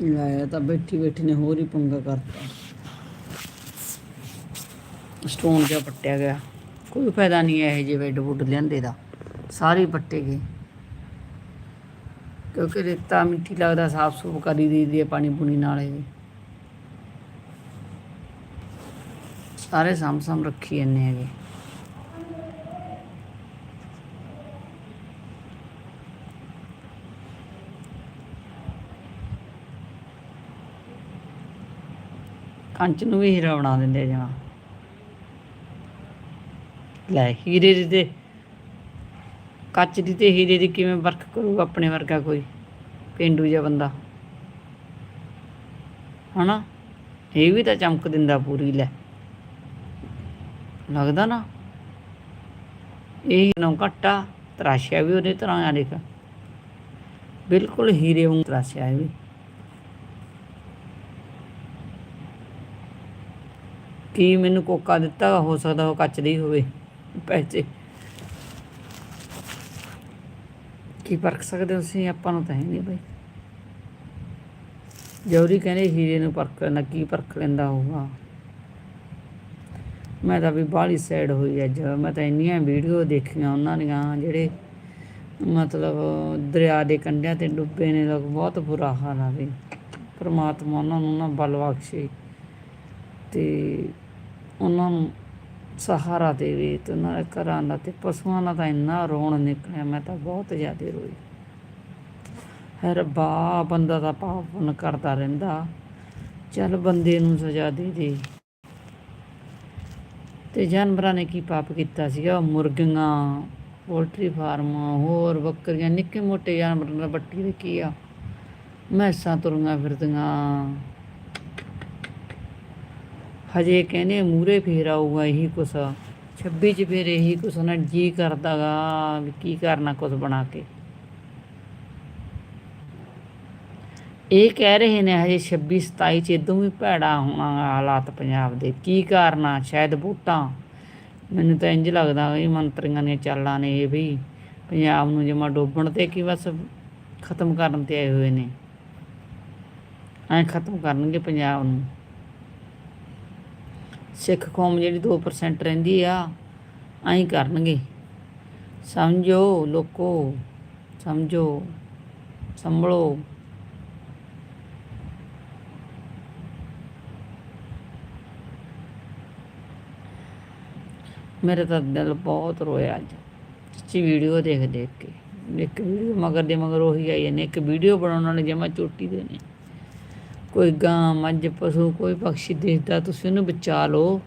ਲਾਇਆ ਤਾਂ ਬੈਠੀ ਬੈਠੀ ਨੇ ਹੋਰ ਹੀ ਪੰਗਾ ਕਰਤਾ। ਸਟੋਨ ਜਿਹਾ ਪੱਟਿਆ ਗਿਆ। ਕੋਈ ਫਾਇਦਾ ਨਹੀਂ ਹੈ ਇਹ ਜਿਹੇ ਬੈੱਡ ਬੁੱਡ ਲਿਆਂਦੇ ਦਾ। ਸਾਰੇ ਪੱਟੇ ਗਏ। ਕਿਉਂਕਿ ਰੇਤਾ ਮਿੱਟੀ ਲੱਗਦਾ, ਸਾਫ਼ ਸੁਥਰਾ ਕਰੀ ਦੀ ਹੈ ਪਾਣੀ ਪੂਣੀ ਨਾਲ ਇਹ। ਸਾਰੇ ਸਾਂਭ ਸਾਂਭ ਰੱਖੀ ਜੰਨੇ ਹੈਗੇ। ਕੰਚ ਨੂੰ ਵੀ ਹੀਰਾ ਬਣਾ ਦਿੰਦੇ ਜਣਾ। ਲੈ, ਹੀਰੇ ਦੀ ਕੱਚ ਦੀ ਤੇ ਹੀਰੇ ਦੀ ਕਿਵੇਂ ਵਰਕ ਕਰੂਗਾ ਆਪਣੇ ਵਰਗਾ ਕੋਈ, ਪਿੰਡੂ ਜਿਹਾ ਬੰਦਾ। ਹਨਾ? ਇਹ ਵੀ ਤਾਂ ਚਮਕ ਦਿੰਦਾ ਪੂਰੀ, ਲੈ। ਲੱਗਦਾ ਨਾ? ਇਹ ਨਾ ਘੱਟਾ ਤਰਾਸ਼ਿਆ ਵੀ ਉਹਦੇ ਤਰ੍ਹਾਂ ਆ ਦੇਖ। ਬਿਲਕੁਲ ਹੀਰੇ ਵਾਂਗ ਤਰਾਸ਼ਿਆ ਇਹ ਵੀ। ਕੀ ਮੈਨੂੰ ਕੋਕਾ ਦਿੱਤਾ, ਹੋ ਸਕਦਾ ਉਹ ਕੱਚ ਦੀ ਹੋਵੇ, ਪੈਸੇ। ਕੀ ਪਰਖ ਸਕਦੇ ਹੋ ਤੁਸੀਂ? ਆਪਾਂ ਨੂੰ ਤਾਂ ਹੈ ਨਹੀਂ ਬਈ। ਜੌਰੀ ਕਹਿੰਦੇ ਹੀਰੇ ਨੂੰ ਪਰਖ ਨਾ ਕੀ ਪਰਖ ਲੈਂਦਾ ਹੋਊਗਾ ਮੈਂ ਤਾਂ ਵੀ ਬਾਹਲੀ ਸਾਈਡ ਹੋਈ ਅੱਜ। ਮੈਂ ਤਾਂ ਇੰਨੀਆਂ ਵੀਡੀਓ ਦੇਖੀਆਂ ਉਹਨਾਂ ਦੀਆਂ, ਜਿਹੜੇ ਮਤਲਬ ਦਰਿਆ ਦੇ ਕੰਢਿਆਂ ਤੇ ਡੁੱਬੇ ਨੇ, ਲੋਕ ਬਹੁਤ ਬੁਰਾ ਹਾਲ ਆ ਵੀ ਪ੍ਰਮਾਤਮਾ ਉਹਨਾਂ ਨੂੰ ਨਾ ਬਲ ਬਖਸ਼ੇ ਤੇ ਉਹਨਾਂ ਨੂੰ ਸਹਾਰਾ ਦੇਵੇ ਤੇ ਉਹਨਾਂ ਦੇ ਘਰਾਂ ਦਾ ਤੇ ਪਸ਼ੂਆਂ ਦਾ ਤਾਂ ਇੰਨਾ ਰੋਣ ਨਿਕਲਿਆ, ਮੈਂ ਤਾਂ ਬਹੁਤ ਜ਼ਿਆਦਾ ਰੋਈ। ਹੈ ਰੱਬਾ ਬੰਦਾ ਤਾਂ ਪਾਪ ਪੁੰਨ ਕਰਦਾ ਰਹਿੰਦਾ। ਚੱਲ ਬੰਦੇ ਨੂੰ ਸਜ਼ਾ ਦੇ ਦੇ। ਤੇ ਜਾਨਵਰਾਂ ਨੇ ਕੀ ਪਾਪ ਕੀਤਾ ਸੀਗਾ? ਮੁਰਗੀਆਂ, ਪੋਲਟਰੀ ਫਾਰਮ, ਹੋਰ ਬੱਕਰੀਆਂ, ਨਿੱਕੇ ਮੋਟੇ ਜਾਨਵਰਾਂ ਦਾ ਬੱਟੀ ਦੇ ਕੀ ਆ। ਮੈਸਾਂ ਤੁਰੀਆਂ ਫਿਰਦੀਆਂ। ਹਜੇ ਕਹਿੰਦੇ ਮੂਰੇ ਫੇਰ ਆਊਗਾ ਇਹੀ ਕੁਛ। 26 ਚ ਫੇਰ ਇਹੀ ਕੁਛ ਨਾ, ਜੀ ਕਰਦਾਗਾ ਵੀ ਕੀ ਕਰਨਾ ਕੁਛ ਬਣਾ ਕੇ। ਇਹ ਕਹਿ ਰਹੇ ਨੇ ਹਜੇ 26 27 ਚ ਇਦੋਂ ਵੀ ਭੈੜਾ ਹੋਣਾ ਹਾਲਾਤ ਪੰਜਾਬ ਦੇ। ਕੀ ਕਾਰਨਾ, ਸ਼ਾਇਦ ਬੂਟਾਂ ਮੈਨੂੰ ਤਾਂ ਇੰਜ ਲੱਗਦਾ ਵੀ ਮੰਤਰੀਆਂ ਨੇ ਚਾਲਾਂ ਨੇ ਇਹ ਵੀ। ਪੰਜਾਬ ਨੂੰ ਜਮਾ ਡੋਬਣ ਤੇ ਕੀ ਬਸ ਖਤਮ ਕਰਨ ਤੇ ਆਏ ਹੋਏ ਨੇ। ਐ ਖਤਮ ਕਰਨਗੇ ਪੰਜਾਬ ਨੂੰ। ਸਿੱਖ ਕੌਮ ਜਿਹੜੀ 2% ਰਹਿੰਦੀ ਆ ਐਂ ਕਰਨਗੇ। ਸਮਝੋ ਲੋਕੋ, ਸਮਝੋ, ਸੰਭਲੋ। ਮੇਰੇ ਤਾਂ ਦਿਲ ਬਹੁਤ ਰੋਇਆ ਅੱਜ। ਸੱਚੀ ਵੀਡੀਓ ਦੇਖ ਦੇਖ ਕੇ। ਇੱਕ ਵੀਡੀਓ ਮਗਰ ਦੇ ਮਗਰ ਉਹੀ ਆਈ ਨੇ ਇੱਕ ਵੀਡੀਓ ਬਣਾਉਣ ਵਾਲੇ ਜਮਾ ਚੋਟੀ ਦੇ ਨੇ। ਕੋਈ ਗਾਂ, ਮੱਝ, ਪਸ਼ੂ, ਕੋਈ ਪੰਛੀ ਦੇਖਦਾ, ਤੁਸੀਂ ਉਹਨੂੰ ਬਚਾ ਲਓ।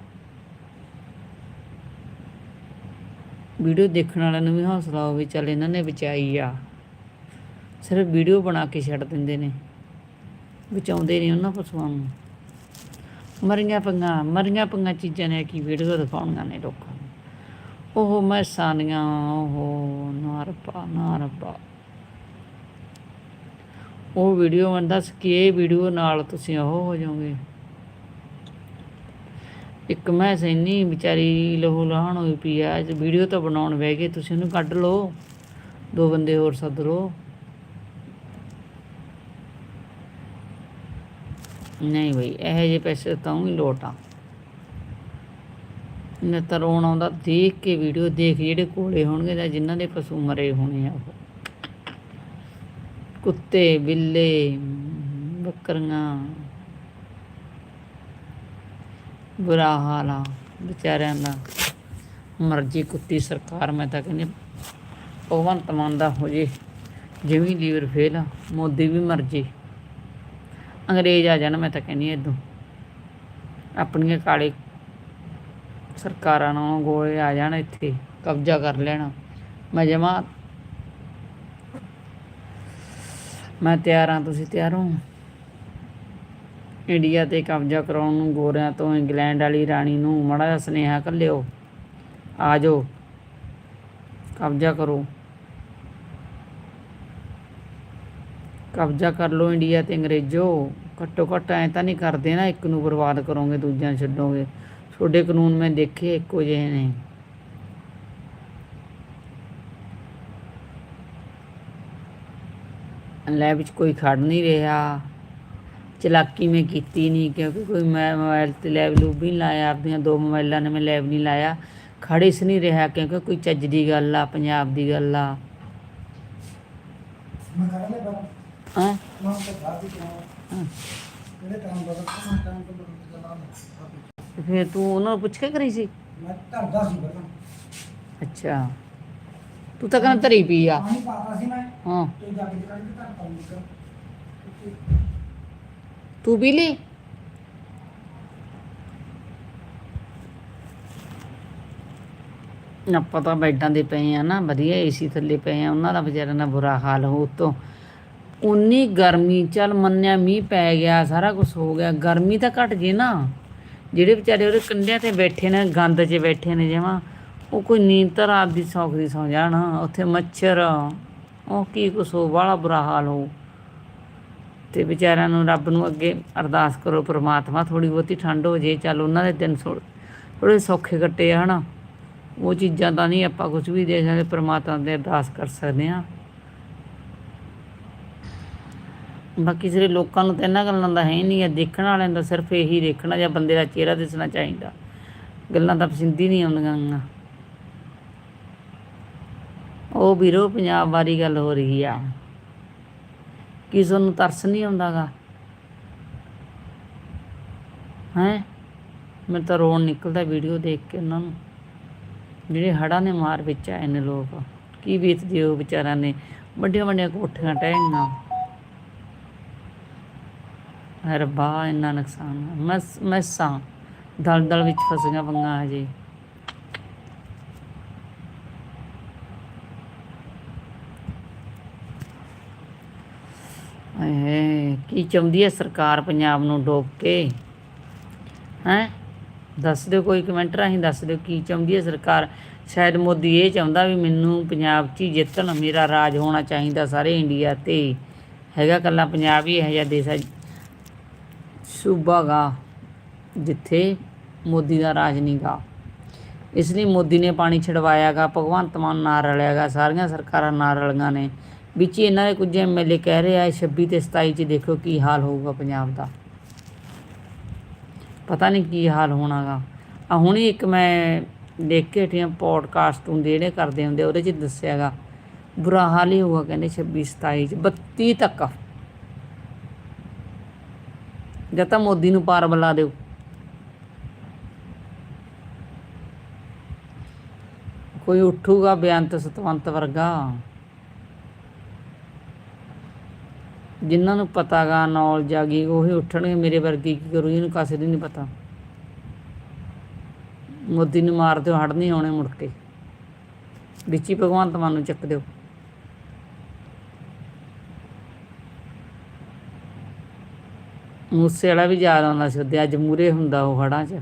ਵੀਡੀਓ ਦੇਖਣ ਵਾਲਿਆਂ ਨੂੰ ਵੀ ਹੌਸਲਾ ਹੋਵੇ, ਚੱਲ ਇਹਨਾਂ ਨੇ ਬਚਾਈ ਆ। ਸਿਰਫ ਵੀਡੀਓ ਬਣਾ ਕੇ ਛੱਡ ਦਿੰਦੇ ਨੇ। ਬਚਾਉਂਦੇ ਨਹੀਂ ਉਹਨਾਂ ਪਸ਼ੂਆਂ ਨੂੰ। ਮਰੀਆਂ ਪੰਗਾ ਮਰੀਆਂ ਪੰਗਾ ਚੀਜ਼ਾਂ ਨੇ, ਕੀ ਵੀਡੀਓ ਦਿਖਾਉਣੀਆਂ ਨੇ ਲੋਕਾਂ ਨੂੰ। ਉਹ ਮੈਸਾਨੀਆਂ ਉਹ ਨਾਰਪਾ ਨਾਰਪਾ। ਉਹ ਵੀਡੀਓ ਮੈਂ ਦੱਸ ਕਿ ਇਹ ਵੀਡੀਓ ਨਾਲ ਤੁਸੀਂ ਉਹ ਹੋ ਜਾਓਗੇ। ਇੱਕ ਮੈਂ ਇੰਨੀ ਵਿਚਾਰੀ ਲਹੂ ਲਾਹਣ ਹੋਈ ਪਈ ਆ, ਅੱਜ ਵੀਡੀਓ ਤਾਂ ਬਣਾਉਣ ਬਹਿ ਗਏ, ਤੁਸੀਂ ਉਹਨੂੰ ਕੱਢ ਲਓ, ਦੋ ਬੰਦੇ ਹੋਰ ਸੱਦ ਲਓ। ਨਹੀਂ ਬਈ, ਇਹੋ ਜਿਹੇ ਪੈਸੇ ਤਾਂ ਹੀ ਲੋਟਾਂ ਨੇ ਤਾਂ ਰੋਣ ਆਉਂਦਾ, ਦੇਖ ਕੇ ਵੀਡੀਓ ਦੇਖ, ਜਿਹੜੇ ਕੋਲੇ ਹੋਣਗੇ ਜਾਂ ਜਿਨ੍ਹਾਂ ਦੇ ਪਸ਼ੂ ਮਰੇ ਹੋਣੇ ਆ ਉਹ। ਕੁੱਤੇ, ਬਿੱਲੇ ਬੱਕਰੀਆਂ ਬੁਰਾ ਹਾਲ ਆ ਵਿਚਾਰਿਆਂ ਦਾ। ਮਰਜ਼ੀ ਕੁੱਤੀ ਸਰਕਾਰ, ਮੈਂ ਤਾਂ ਕਹਿੰਦੀ ਭਗਵੰਤ ਮਾਨ ਦਾ ਹੋ ਜੇ, ਜਿਵੇਂ ਲੀਵਰ ਫੇਲ ਆ, ਮੋਦੀ ਵੀ ਮਰਜ਼ੀ ਅੰਗਰੇਜ਼ ਆ ਜਾਣ, ਮੈਂ ਤਾਂ ਕਹਿੰਦੀ ਇਦੋਂ ਆਪਣੀਆਂ ਕਾਲੇ ਸਰਕਾਰਾਂ ਨੂੰ ਗੋਲੇ ਆ ਜਾਣ ਇੱਥੇ, ਕਬਜ਼ਾ ਕਰ ਲੈਣਾ। ਮੈਂ ਜਮਾ ਮੈਂ ਤਿਆਰ ਹਾਂ ਤੁਸੀਂ ਤਿਆਰ ਹੋ? ਇੰਡੀਆ ਤੇ ਕਬਜ਼ਾ ਕਰਾਉਣ ਨੂੰ, ਗੋਰਿਆਂ ਤੋਂ, ਇੰਗਲੈਂਡ ਵਾਲੀ ਰਾਣੀ ਨੂੰ, ਮੜਾ ਜਿਹਾ ਸੁਨੇਹਾ ਘੱਲਿਓ ਆ ਜਾਓ। ਕਬਜ਼ਾ ਕਰੋ। ਕਬਜ਼ਾ ਕਰ ਲਓ ਇੰਡੀਆ ਤੇ ਅੰਗਰੇਜ਼ੋ। ਘੱਟੋ ਘੱਟ ਐ ਤਾਂ ਨਹੀਂ ਕਰਦੇ ਨਾ, ਇੱਕ ਨੂੰ ਬਰਬਾਦ ਕਰੋਗੇ, ਦੂਜਿਆਂ ਨੂੰ ਛੱਡੋਗੇ। ਤੁਹਾਡੇ ਕਾਨੂੰਨ ਮੈਂ ਦੇਖੇ ਇੱਕੋ ਜਿਹੇ ਨੇ। ਲੈ ਵਿੱਚ ਕੋਈ ਖੜ ਨਹੀਂ ਰਿਹਾ। ਚਲਾਕੀ ਮੈਂ ਕੀਤੀ ਨਹੀਂ ਕਿਉਂਕਿ ਕੋਈ ਮੈਂ ਮੋਬਾਈਲ ਤੇ ਲੈਬ ਲੂਬ ਵੀ ਨਹੀਂ ਲਾਇਆ। ਆਪਦੀਆਂ ਦੋ ਮੋਬਾਈਲਾਂ ਨੇ ਮੈਂ ਲੈਬ ਨਹੀਂ ਲਾਇਆ। ਖੜੇ ਸ ਨਹੀਂ ਰਿਹਾ ਕਿਉਂਕਿ ਕੋਈ ਚੱਜ ਦੀ ਗੱਲ ਆ ਪੰਜਾਬ ਦੀ ਗੱਲ ਆ। ਹਾਂ? ਫਿਰ ਤੂੰ ਉਹਨਾਂ ਨੂੰ ਪੁੱਛ ਕੇ ਕਰੀ ਸੀ? ਮੈਂ ਧਰਦਾ ਸੀ ਪਹਿਲਾਂ। ਅੱਛਾ। ਤੂੰ ਤਾਂ ਕਹਿੰਦਾ ਧਰੀ ਪੀ ਆ। ਪਾਣੀ ਪਾਤਾ ਸੀ ਮੈਂ। ਹਾਂ। ਤੇ ਜਾ ਕੇ ਕੱਢ ਕੇ ਧਰ ਪਾਉਂਗਾ ਤੂੰ ਪੀ ਲਈ? ਆਪਾਂ ਤਾਂ ਬੈਡਾਂ ਦੇ ਪਏ ਆ ਨਾ ਵਧੀਆ ਏਸੀ ਥੱਲੇ ਪਏ ਆ ਉਹਨਾਂ ਦਾ ਵਿਚਾਰਿਆਂ ਦਾ ਬੁਰਾ ਹਾਲ ਹੋ ਉਤੋਂ। ਉਨੀ ਗਰਮੀ ਚੱਲ ਮੰਨਿਆ ਮੀਂਹ ਪੈ ਗਿਆ ਸਾਰਾ ਕੁਝ ਹੋ ਗਿਆ ਗਰਮੀ ਤਾਂ ਘਟ ਜੇ ਨਾ। ਜਿਹੜੇ ਵਿਚਾਰੇ ਉਹਦੇ ਕੰਢਿਆਂ ਤੇ ਬੈਠੇ ਨੇ ਗੰਦ 'ਚ ਬੈਠੇ ਨੇ ਜਮਾਂ। ਉਹ ਕੋਈ ਨੀਂਦ ਤਾਂ ਰਾਤ ਦੀ ਸੌਖ ਦੀ ਸੌ ਜਾਣ, ਉੱਥੇ ਮੱਛਰ, ਉਹ ਕੀ ਕੁਛ ਹੋ, ਬਾਹਲਾ ਬੁਰਾ ਹਾਲ ਹੋ। ਤੇ ਵਿਚਾਰਿਆਂ ਨੂੰ ਰੱਬ ਨੂੰ ਅੱਗੇ ਅਰਦਾਸ ਕਰੋ, ਪ੍ਰਮਾਤਮਾ ਥੋੜੀ ਬਹੁਤੀ ਠੰਡ ਹੋ ਜੇ, ਚੱਲ ਉਹਨਾਂ ਦੇ ਦਿਨ ਥੋੜੇ ਸੌਖੇ ਕੱਟੇ ਆ ਹਨਾ ਉਹ ਚੀਜ਼ਾਂ ਤਾਂ ਨਹੀਂ ਆਪਾਂ ਕੁਝ ਵੀ ਦੇ ਸਕਦੇ, ਪ੍ਰਮਾਤਮਾ ਦੇ ਅਰਦਾਸ ਕਰ ਸਕਦੇ ਆ ਬਾਕੀ ਜਿਹੜੇ ਲੋਕਾਂ ਨੂੰ ਤਾਂ ਇਹਨਾਂ ਗੱਲਾਂ ਦਾ ਹੈ ਹੀ ਨਹੀਂ ਆ ਦੇਖਣ ਵਾਲਿਆਂ ਦਾ ਸਿਰਫ ਇਹੀ ਦੇਖਣਾ ਜਾਂ ਬੰਦੇ ਦਾ ਚਿਹਰਾ ਦਿਸਣਾ ਚਾਹੀਦਾ। ਗੱਲਾਂ ਤਾਂ ਪਸੰਦ ਹੀ ਨਹੀਂ ਆਉਂਦੀਆਂ। ਉਹ ਵੀਰੋ, ਪੰਜਾਬ ਬਾਰੇ ਗੱਲ ਹੋ ਰਹੀ ਆ। ਕੀ ਤੁਹਾਨੂੰ ਤਰਸ ਨਹੀਂ ਆਉਂਦਾਗਾ। ਹੈ? ਮੈਨੂੰ ਤਾਂ ਰੋਣ ਨਿਕਲਦਾ ਵੀਡੀਓ ਦੇਖ ਕੇ ਉਹਨਾਂ ਨੂੰ। ਜਿਹੜੇ ਹੜਾਂ ਨੇ ਮਾਰ ਵਿੱਚ ਆਏ ਨੇ ਲੋਕ, ਕੀ ਬੀਤਦੇ ਉਹ ਵਿਚਾਰਿਆਂ ਨੇ? ਵੱਡੀਆਂ ਵੱਡੀਆਂ ਕੋਠੀਆਂ ਟਹਿਣੀਆਂ। ਰੱਬਾ ਇੰਨਾ ਨੁਕਸਾਨ ਮੈਂ ਮੈਸਾਂ ਦਲ ਦਲ ਵਿੱਚ ਫਸੀਆਂ ਪੰਗਾ ਹਜੇ। ਐ ਕੀ ਚਾਹੁੰਦੀ ਹੈ ਸਰਕਾਰ ਪੰਜਾਬ ਨੂੰ ਡੋਬ ਕੇ? ਹੈ? ਦੱਸ ਦਿਓ ਕੋਈ ਕਮੈਂਟ ਰਾਹੀਂ ਦੱਸ ਦਿਓ ਕੀ ਚਾਹੁੰਦੀ ਹੈ ਸਰਕਾਰ। ਸ਼ਾਇਦ ਮੋਦੀ ਇਹ ਚਾਹੁੰਦਾ ਵੀ ਮੈਨੂੰ ਪੰਜਾਬ 'ਚ ਹੀ ਜਿੱਤਣ, ਮੇਰਾ ਰਾਜ ਹੋਣਾ ਚਾਹੀਦਾ ਸਾਰੇ ਇੰਡੀਆ ਤੇ। ਹੈਗਾ ਕੱਲਾ ਪੰਜਾਬ ਹੀ ਇਹੋ ਜਿਹਾ ਦੇਸ਼ ਹੈ। ਸੂਬਾ ਗਾ, ਜਿੱਥੇ ਮੋਦੀ ਦਾ ਰਾਜ ਨਹੀਂ ਗਾ। ਇਸ ਲਈ ਮੋਦੀ ਨੇ ਪਾਣੀ ਛਡਵਾਇਆਗਾ ਭਗਵੰਤ ਮਾਨ ਨਾਲ ਰਲਿਆਗਾ ਸਾਰੀਆਂ ਸਰਕਾਰਾਂ ਨਾਲ ਰਲੀਆਂ ਨੇ। ਵਿੱਚ ਇਹਨਾਂ ਦੇ ਕੁਝ ਐਮਐਲਏ ਕਹਿ ਰਹੇ ਆ 26 ਤੇ 27 ਚ ਦੇਖੋ ਕੀ ਹਾਲ ਹੋਊਗਾ ਪੰਜਾਬ ਦਾ। ਪਤਾ ਨਹੀਂ ਕੀ ਹਾਲ ਹੋਣਾਗਾ। ਆ ਹੁਣੇ ਇੱਕ ਮੈਂ ਦੇਖ ਕੇ ਹਟੀਆਂ ਪੋਡਕਾਸਟ ਹੁੰਦੇ ਜਿਹੜੇ ਕਰਦੇ ਹੁੰਦੇ ਉਹਦੇ ਚ ਦੱਸਿਆਗਾ, ਬੁਰਾ ਹਾਲ ਹੀ ਹੋਊਗਾ ਕਹਿੰਦੇ 26 27 ਚ 32 ਤੱਕ ਜਾਂ ਤਾਂ ਮੋਦੀ ਨੂੰ ਪਾਰ ਬੁਲਾ ਦਿਓ। ਕੋਈ ਉੱਠੂਗਾ ਬੇਅੰਤ ਸਤਵੰਤ ਵਰਗਾ। ਜਿਨ੍ਹਾਂ ਨੂੰ ਪਤਾਗਾ ਨੌਲੇਜ ਆ ਗਈ, ਉਹੀ ਉੱਠਣਗੇ ਮੇਰੇ ਵਰਗੀ, ਕੀ ਕਰੂ, ਇਹਨੂੰ ਕਾਸੇ ਦੀ ਨਹੀਂ ਪਤਾ। ਮੋਦੀ ਨੂੰ ਮਾਰ ਦਿਓ ਹੜ ਨਹੀਂ ਆਉਣੇ ਮੁੜ ਕੇ। ਵਿੱਚ ਹੀ ਭਗਵੰਤ ਮਾਨ ਨੂੰ ਚੱਕ ਦਿਓ। ਮੂਸੇ ਵਾਲਾ ਵੀ ਯਾਦ ਆਉਂਦਾ ਸੀ ਉਹਦੇ, ਅੱਜ ਮੂਰੇ ਹੁੰਦਾ ਉਹ ਹੜਾਂ 'ਚ।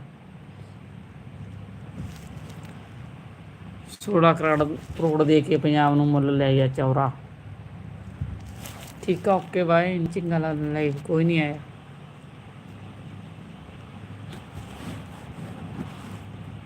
16 ਕਰੋੜ ਕਰੋੜ ਦੇ ਕੇ ਪੰਜਾਬ ਨੂੰ ਮੁੱਲ ਲੈ ਗਿਆ ਚੌਰਾ। ਠੀਕ ਆ ਓਕੇ ਬਾਏ ਚੰਗਾ ਲੱਗਦਾ ਲਾਈਵ ਕੋਈ ਨਹੀਂ ਆਇਆ